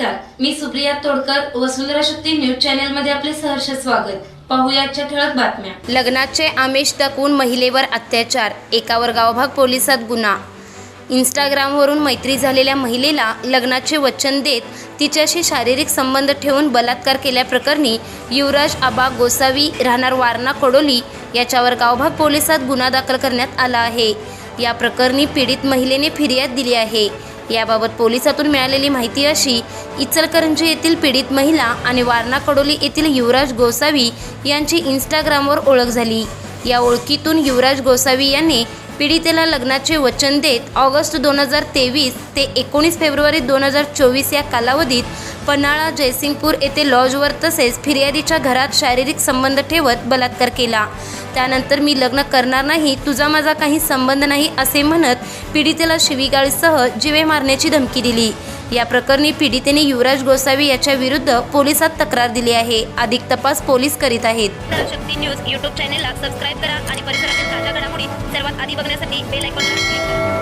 नमस्कार. मी सुप्रिया तोडकर वसुंधरा शक्ती न्यूज चॅनलमध्ये आपले सहर्ष स्वागत. पाहुयाच्या ठळक बातम्या. लग्नाचे आमिष दाखवून महिलेवर अत्याचार. एकावर गावभाग पोलिसात गुन्हा. इंस्टाग्रामवरून मैत्री झालेल्या महिलेला लग्नाचे वचन देत तिच्याशी शारीरिक संबंध ठेवून बलात्कार केल्याप्रकरणी युवराज आबा गोसावी राहणार वारणा कडोली याच्यावर गावभाग पोलिसात गुन्हा दाखल करण्यात आला आहे. या प्रकरणी पीडित महिलेने फिर्याद दिली आहे. याबाबत पोलिसातून मिळालेली माहिती अशी इचलकरंजी येथील पीडित महिला आणि वारणा कडोली येथील युवराज गोसावी यांची इंस्टाग्रामवर ओळख झाली. या ओळखीतून युवराज गोसावी यांनी पीडितेला लग्नाचे वचन देत ऑगस्ट दोन हजार तेवीस ते एकोणीस फेब्रुवारी दोन हजार चोवीस या कालावधीत पन्हाळा जयसिंगपूर येथे लॉजवर तसेच फिर्यादीच्या घरात शारीरिक संबंध ठेवत बलात्कार केला. त्यानंतर मी लग्न करणार नाही तुझा माझा काही संबंध नाही असे म्हणत पीडितेला शिवीगाळीसह जिवे मारण्याची धमकी दिली. या प्रकरणी पीडितेने युवराज गोसावी याच्या विरुद्ध पोलिसात तक्रार दिली आहे. अधिक तपास पोलीस करीत आहेत. शक्ती न्यूज यूट्यूब चॅनेलला सबस्क्राईब करा आणि परिसरातील ताज्या घडामोडी सर्वात आधी बघण्यासाठी बेल आयकॉनवर क्लिक करा.